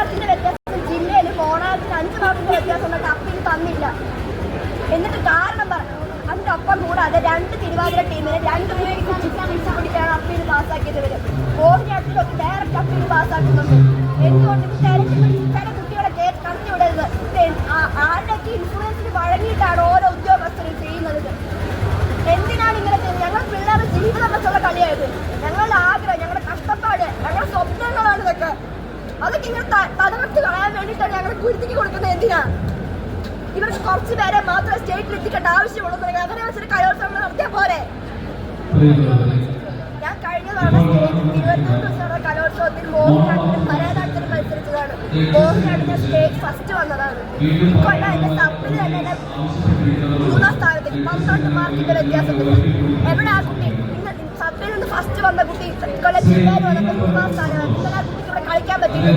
മാർക്കിന്റെ വ്യത്യാസം ജില്ലയിൽ കോണാട്ടിന് അഞ്ച് മാർക്കിന്റെ വ്യത്യാസമുള്ള കപ്പിൽ തന്നില്ല. എന്നിട്ട് കാരണം പറഞ്ഞു അതിന്റെ ഒപ്പം കൂടാതെ രണ്ട് തിരുവാതിര ടീമിനെ രണ്ട് കൂടിയിട്ടാണ് അപ്പീൽ പാസ്സാക്കിയത് വരും കോഴിനാട്ടിലൊക്കെ ഡയറക്റ്റ് അപ്പീൽ പാസ്സാക്കുന്നുണ്ട്. എന്തുകൊണ്ട്? തിരക്ക് തിരക്ക് തകർത്ത് കളയാൻ വേണ്ടിയിട്ടാണ് ഞങ്ങൾ കുരുത്തിക്ക് കൊടുക്കുന്നത് എന്തിനാ? ഇവർക്ക് കുറച്ച് പേരെ മാത്രം സ്റ്റേറ്റിൽ എത്തിക്കേണ്ട ആവശ്യമുള്ളൂ അങ്ങനെ വെച്ചൊരു കലോത്സവങ്ങൾ നടത്തിയാൽ പോരെ? ഞാൻ കഴിഞ്ഞ തവണ സ്റ്റേറ്റ് തിരുവനന്തപുരത്ത് വെച്ച് നടന്ന കലോത്സവത്തിൽ മോഹിനിയാട്ടത്തിന് ഭരതനാട്യത്തിന് മത്സരിച്ചതാണ്. മോഹിനിയാട്ടത്തിന് സ്റ്റേറ്റ് ഫസ്റ്റ് വന്നതാണ്. ഇക്കൊല്ലം എന്റെ സബിന് തന്നെ മൂന്നാം സ്ഥാനത്തിൽ പന്ത്രണ്ട് മാർക്കിന്റെ വ്യത്യാസത്തിൽ എവിടെ വന്ന കുട്ടി ഇക്കൊല്ലം ജില്ലയിൽ വന്നപ്പോൾ മൂന്നാം സ്ഥാനമാണ്. ഇന്നലെ ആ കുട്ടിക്ക്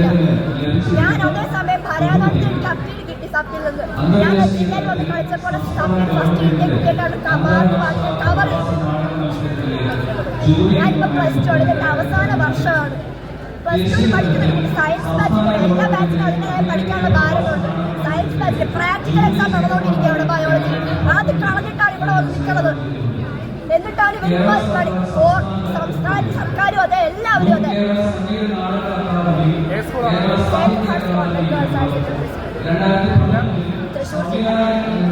ഞാൻ അതേ സമയം ഭരതനാട്യം എനിക്ക് കിട്ടി സബിൽ നിന്ന് ഞാൻ ജില്ലയിൽ വന്ന് കളിച്ചപ്പോൾ സബിൽ ഫസ്റ്റ് വാങ്ങി കവർ ഞാനിപ്പോ പ്ലസ് ടു ആണ് എന്റെ അവസാന വർഷമാണ്. പ്ലസ് ടു പഠിക്കുന്ന സയൻസ് ബാച്ചിൽ പഠിക്കാനുള്ള ഭാരമുണ്ട്. സയൻസ് ബാച്ചിൽ പ്രാക്ടിക്കൽ എക്സാം നടന്നുകൊണ്ടിരിക്കുകയാണ് ബയോളജി അത് കളഞ്ഞിട്ടാണ് ഇവിടെ വന്ന് സംസ്ഥാന സർക്കാരും അതെ എല്ലാവരും അതെ തൃശ്ശൂർ സ്കൂളാണ്